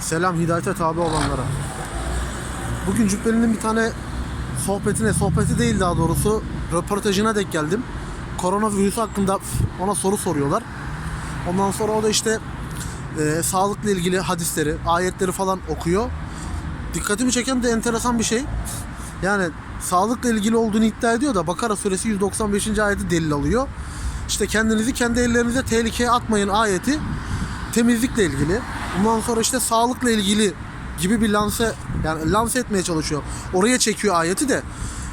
Selam hidayete tabi olanlara. Bugün Cübbeli'nin bir tane sohbetine, sohbeti değil daha doğrusu röportajına denk geldim. Koronavirüs hakkında ona soru soruyorlar. Ondan sonra o da işte e, sağlıkla ilgili hadisleri, ayetleri falan okuyor. Dikkatimi çeken de enteresan bir şey. Yani sağlıkla ilgili olduğunu iddia ediyor da Bakara suresi 195. ayeti delil alıyor. İşte kendinizi kendi ellerinize tehlikeye atmayın ayeti temizlikle ilgili. Bundan sonra işte sağlıkla ilgili gibi bir lanse yani lanse etmeye çalışıyor. Oraya çekiyor ayeti de.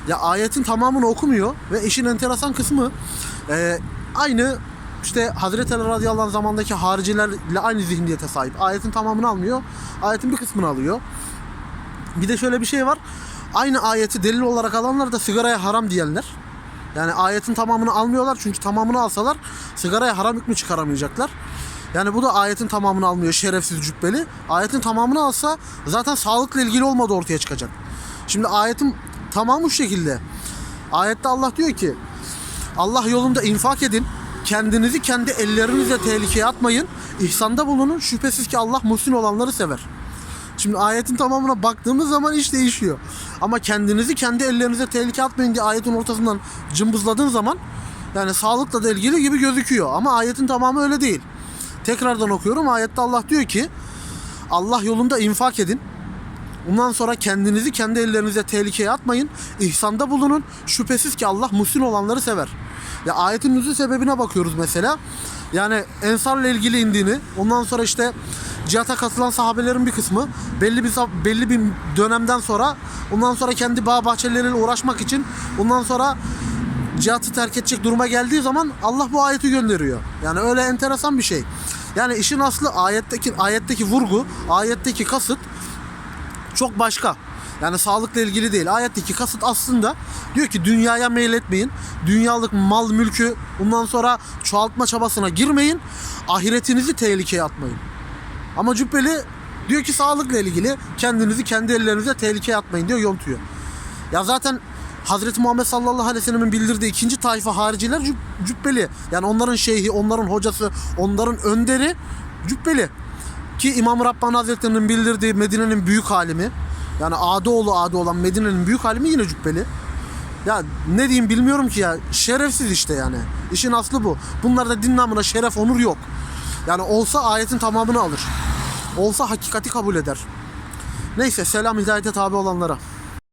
Ya ayetin tamamını okumuyor ve işin enteresan kısmı e, aynı işte Hazreti Ali radıyallahu anh zamandaki haricilerle aynı zihniyete sahip. Ayetin tamamını almıyor. Ayetin bir kısmını alıyor. Bir de şöyle bir şey var. Aynı ayeti delil olarak alanlar da sigaraya haram diyenler. Yani ayetin tamamını almıyorlar çünkü tamamını alsalar sigaraya haram hükmü çıkaramayacaklar. Yani bu da ayetin tamamını almıyor şerefsiz cübbeli. Ayetin tamamını alsa zaten sağlıkla ilgili olmadığı ortaya çıkacak. Şimdi ayetin tamamı şu şekilde. Ayette Allah diyor ki Allah yolunda infak edin. Kendinizi kendi ellerinizle tehlikeye atmayın. İhsanda bulunun. Şüphesiz ki Allah muhsin olanları sever. Şimdi ayetin tamamına baktığımız zaman iş değişiyor. Ama kendinizi kendi ellerinize tehlike atmayın diye ayetin ortasından cımbızladığın zaman yani sağlıkla da ilgili gibi gözüküyor. Ama ayetin tamamı öyle değil. Tekrardan okuyorum. Ayette Allah diyor ki Allah yolunda infak edin. Ondan sonra kendinizi kendi ellerinize tehlikeye atmayın. İhsanda bulunun. Şüphesiz ki Allah muhsin olanları sever. Ya ayetin nüzul sebebine bakıyoruz mesela. Yani ensarla ilgili indiğini, ondan sonra işte cihata katılan sahabelerin bir kısmı belli bir belli bir dönemden sonra ondan sonra kendi bağ bahçeleriyle uğraşmak için ondan sonra cihatı terk edecek duruma geldiği zaman Allah bu ayeti gönderiyor. Yani öyle enteresan bir şey. Yani işin aslı ayetteki ayetteki vurgu, ayetteki kasıt çok başka. Yani sağlıkla ilgili değil. Ayetteki kasıt aslında diyor ki dünyaya meyletmeyin. Dünyalık mal mülkü bundan sonra çoğaltma çabasına girmeyin. Ahiretinizi tehlikeye atmayın. Ama Cübbeli diyor ki sağlıkla ilgili kendinizi kendi ellerinize tehlikeye atmayın diyor yontuyor. Ya zaten Hazreti Muhammed sallallahu aleyhi ve sellem'in bildirdiği ikinci tayfa hariciler cüb- cübbeli. Yani onların şeyhi, onların hocası, onların önderi cübbeli. Ki İmam Rabbani Hazretleri'nin bildirdiği Medine'nin büyük halimi yani Adıoğlu adı olan Medine'nin büyük halimi yine cübbeli. Ya ne diyeyim bilmiyorum ki ya. Şerefsiz işte yani. İşin aslı bu. Bunlarda din namına şeref, onur yok. Yani olsa ayetin tamamını alır. Olsa hakikati kabul eder. Neyse selam hidayete tabi olanlara.